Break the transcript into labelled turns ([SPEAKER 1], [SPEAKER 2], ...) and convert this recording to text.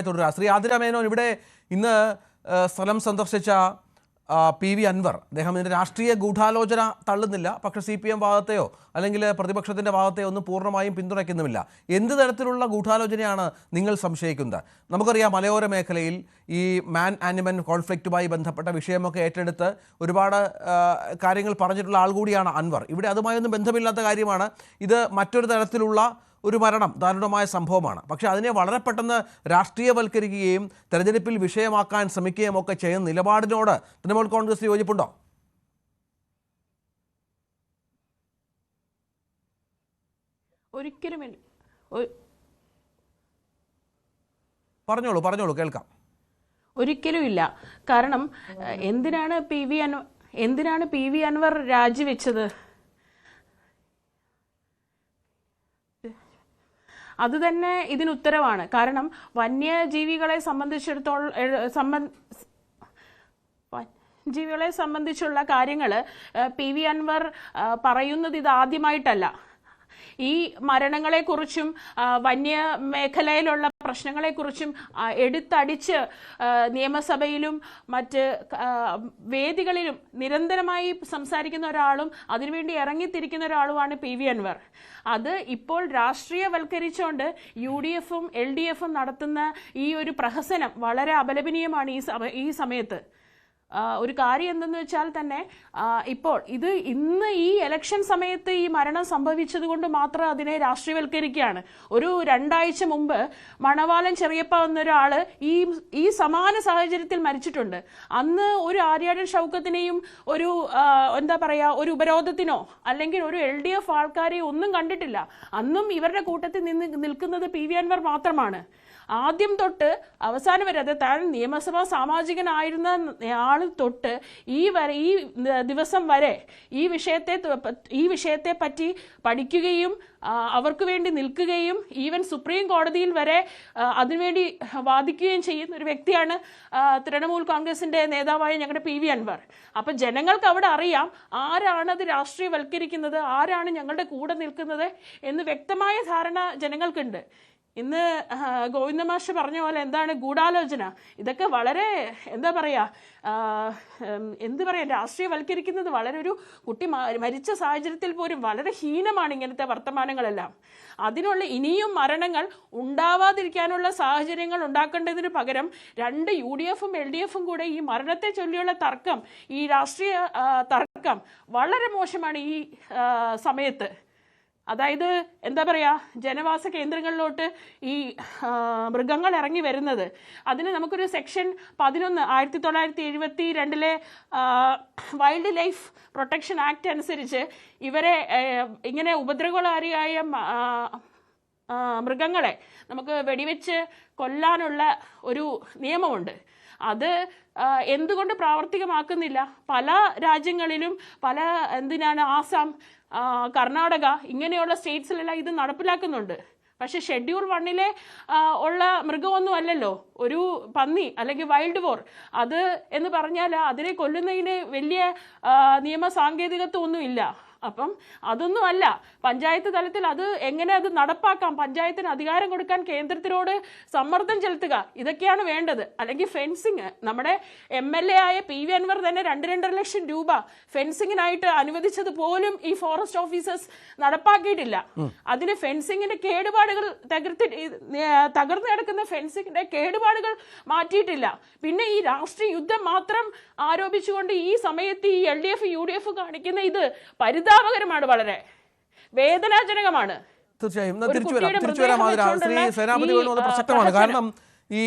[SPEAKER 1] തുടരുക ശ്രീ ആതിര മേനോൻ ഇവിടെ ഇന്ന് സ്ഥലം സന്ദർശിച്ച പി വി അൻവർ. അദ്ദേഹം ഇതിന്റെ രാഷ്ട്രീയ ഗൂഢാലോചന തള്ളുന്നില്ല. പക്ഷേ സി പി എം ഭാഗത്തെയോ അല്ലെങ്കിൽ പ്രതിപക്ഷത്തിന്റെ ഭാഗത്തെയോ ഒന്നും പൂർണമായും പിന്തുണയ്ക്കുന്നുമില്ല. എന്ത് തരത്തിലുള്ള ഗൂഢാലോചനയാണ് നിങ്ങൾ സംശയിക്കുന്നത്? നമുക്കറിയാം മലയോര മേഖലയിൽ ഈ മാൻ ആനിമൻ കോൺഫ്ലിക്റ്റുമായി ബന്ധപ്പെട്ട വിഷയമൊക്കെ ഏറ്റെടുത്ത് ഒരുപാട് കാര്യങ്ങൾ പറഞ്ഞിട്ടുള്ള ആൾ കൂടിയാണ് അൻവർ. ഇവിടെ അതുമായൊന്നും ബന്ധമില്ലാത്ത കാര്യമാണ്. ഇത് മറ്റൊരു തരത്തിലുള്ള ഒരു മരണം ദാരുണമായ സംഭവമാണ്. പക്ഷേ അതിനെ വളരെ പെട്ടെന്ന് രാഷ്ട്രീയവൽക്കരിക്കുകയും തെരഞ്ഞെടുപ്പിൽ വിഷയമാക്കാൻ ശ്രമിക്കുകയും ഒക്കെ ചെയ്യുന്ന നിലപാടിനോട് തൃണമൂൽ കോൺഗ്രസ് യോജിപ്പുണ്ടോ?
[SPEAKER 2] ഒരിക്കലും
[SPEAKER 1] പറഞ്ഞോളൂ പറഞ്ഞോളൂ കേൾക്കാം.
[SPEAKER 2] ഒരിക്കലുമില്ല കാരണം എന്തിനാണ് പി വി അൻവർ എന്തിനാണ് പി വി അൻവർ രാജിവെച്ചത്? അത് തന്നെ ഇതിന് ഉത്തരവാണ് കാരണം വന്യജീവികളെ സംബന്ധിച്ചിടത്തോളം സംബന്ധ ജീവികളെ സംബന്ധിച്ചുള്ള കാര്യങ്ങൾ പി വി അൻവർ പറയുന്നത് ഇത് ആദ്യമായിട്ടല്ല. ഈ മരണങ്ങളെക്കുറിച്ചും വന്യ മേഖലയിലുള്ള പ്രശ്നങ്ങളെക്കുറിച്ചും എടുത്തടിച്ച് നിയമസഭയിലും മറ്റ് വേദികളിലും നിരന്തരമായി സംസാരിക്കുന്ന ഒരാളും അതിനുവേണ്ടി ഇറങ്ങിത്തിരിക്കുന്ന ഒരാളുമാണ് പി വി അൻവർ. അത് ഇപ്പോൾ രാഷ്ട്രീയവൽക്കരിച്ചുകൊണ്ട് യു ഡി എഫും എൽ ഡി എഫും നടത്തുന്ന ഈ ഒരു പ്രഹസനം വളരെ അപലപനീയമാണ് ഈ സമ- ഈ സമയത്ത്. ഒരു കാര്യം എന്തെന്ന് വെച്ചാൽ തന്നെ ഇപ്പോൾ ഇത് ഇന്ന് ഈ ഇലക്ഷൻ സമയത്ത് ഈ മരണം സംഭവിച്ചത് കൊണ്ട് മാത്രം അതിനെ രാഷ്ട്രീയവൽക്കരിക്കുകയാണ്. ഒരു രണ്ടാഴ്ച മുമ്പ് മണവാലൻ ചെറിയപ്പ എന്നൊരാൾ ഈ ഈ സമാന സാഹചര്യത്തിൽ മരിച്ചിട്ടുണ്ട്. അന്ന് ഒരു ആര്യാടൻ ഷൗക്കത്തിനെയും ഒരു എന്താ പറയാ ഒരു ഉപരോധത്തിനോ അല്ലെങ്കിൽ ഒരു എൽ ഡി എഫ് ആൾക്കാരെയോ ഒന്നും കണ്ടിട്ടില്ല. അന്നും ഇവരുടെ കൂട്ടത്തിൽ നിന്ന് നിൽക്കുന്നത് പി വി അൻവർ മാത്രമാണ്. ആദ്യം തൊട്ട് അവസാനം വരെ അത് താൻ നിയമസഭാ സാമാജികനായിരുന്ന ആൾ തൊട്ട് ഈ വരെ ഈ ദിവസം വരെ ഈ വിഷയത്തെ ഈ വിഷയത്തെ പറ്റി പഠിക്കുകയും അവർക്ക് വേണ്ടി നിൽക്കുകയും ഈവൻ സുപ്രീം കോടതിയിൽ വരെ അതിനുവേണ്ടി വാദിക്കുകയും ചെയ്യുന്ന ഒരു വ്യക്തിയാണ് തൃണമൂൽ കോൺഗ്രസിന്റെ നേതാവായ ഞങ്ങളുടെ പി വി അൻവർ. അപ്പം ജനങ്ങൾക്ക് അവിടെ അറിയാം ആരാണത് രാഷ്ട്രീയവൽക്കരിക്കുന്നത് ആരാണ് ഞങ്ങളുടെ കൂടെ നിൽക്കുന്നത് എന്ന് വ്യക്തമായ ധാരണ ജനങ്ങൾക്കുണ്ട്. ഇന്ന് ഗോവിന്ദമാഷ് ഗോവിന്ദ മാഷ് പറഞ്ഞ പോലെ എന്താണ് ഗൂഢാലോചന? ഇതൊക്കെ വളരെ എന്താ പറയുക എന്ത് പറയുക രാഷ്ട്രീയവൽക്കരിക്കുന്നത് വളരെ ഒരു കുട്ടി മരിച്ച സാഹചര്യത്തിൽ പോലും വളരെ ഹീനമാണ് ഇങ്ങനത്തെ വർത്തമാനങ്ങളെല്ലാം. അതിനുള്ള ഇനിയും മരണങ്ങൾ ഉണ്ടാവാതിരിക്കാനുള്ള സാഹചര്യങ്ങൾ ഉണ്ടാക്കേണ്ടതിന് പകരം രണ്ട് യു ഡി എഫും എൽ ഡി എഫും കൂടെ ഈ മരണത്തെ ചൊല്ലിയുള്ള തർക്കം ഈ രാഷ്ട്രീയ തർക്കം വളരെ മോശമാണ് ഈ സമയത്ത്. അതായത് എന്താ പറയുക ജനവാസ കേന്ദ്രങ്ങളിലോട്ട് ഈ മൃഗങ്ങൾ ഇറങ്ങി വരുന്നത്. അതിന് നമുക്കൊരു സെക്ഷൻ പതിനൊന്ന് ആയിരത്തി തൊള്ളായിരത്തി എഴുപത്തി രണ്ടിലെ വൈൽഡ് ലൈഫ് പ്രൊട്ടക്ഷൻ ആക്ട് അനുസരിച്ച് ഇവരെ ഇങ്ങനെ ഉപദ്രവകാരിയായ മൃഗങ്ങളെ നമുക്ക് വെടിവെച്ച് കൊല്ലാനുള്ള ഒരു നിയമമുണ്ട്. അത് എന്തുകൊണ്ട് പ്രാവർത്തികമാക്കുന്നില്ല? പല രാജ്യങ്ങളിലും പല എന്തിനാണ് ആസാം കർണാടക ഇങ്ങനെയുള്ള സ്റ്റേറ്റ്സിലെല്ലാം ഇത് നടപ്പിലാക്കുന്നുണ്ട്. പക്ഷെ ഷെഡ്യൂൾ വണ്ണിലെ ഉള്ള മൃഗമൊന്നും അല്ലല്ലോ. ഒരു പന്നി അല്ലെങ്കിൽ വൈൽഡ് വോർ. അത് എന്ന് പറഞ്ഞാൽ അതിനെ കൊല്ലുന്നതിന് വലിയ നിയമ സാങ്കേതികത്വം ഒന്നുമില്ല അപ്പം അതൊന്നുമല്ല. പഞ്ചായത്ത് തലത്തിൽ അത് എങ്ങനെ അത് നടപ്പാക്കാം? പഞ്ചായത്തിന് അധികാരം കൊടുക്കാൻ കേന്ദ്രത്തിനോട് സമ്മർദ്ദം ചെലുത്തുക. ഇതൊക്കെയാണ് വേണ്ടത്. അല്ലെങ്കിൽ ഫെൻസിങ്. നമ്മുടെ എം എൽ എ ആയ പി വി അൻവർ തന്നെ രണ്ട് രണ്ടര ലക്ഷം രൂപ ഫെൻസിങ്ങിനായിട്ട് അനുവദിച്ചത് പോലും ഈ ഫോറസ്റ്റ് ഓഫീസേഴ്സ് നടപ്പാക്കിയിട്ടില്ല. അതിന് ഫെൻസിങ്ങിന്റെ കേടുപാടുകൾ തകർത്തി തകർന്നു കിടക്കുന്ന ഫെൻസിങ്ങിന്റെ കേടുപാടുകൾ മാറ്റിയിട്ടില്ല. പിന്നെ ഈ രാഷ്ട്രീയ യുദ്ധം മാത്രം ആരോപിച്ചുകൊണ്ട് ഈ സമയത്ത് ഈ L D F U D F കാണിക്കുന്ന ഇത് പരിതാപകരമാണ് വളരെ വേദനാജനകമാണ്.
[SPEAKER 1] തീർച്ചയായും. തിരിച്ചു വരാം. തിരിച്ചു വരാം. ശ്രീ സേനാപതി
[SPEAKER 2] ഈ,
[SPEAKER 1] വേണു അത് പ്രസക്തമാണ് കാരണം ഈ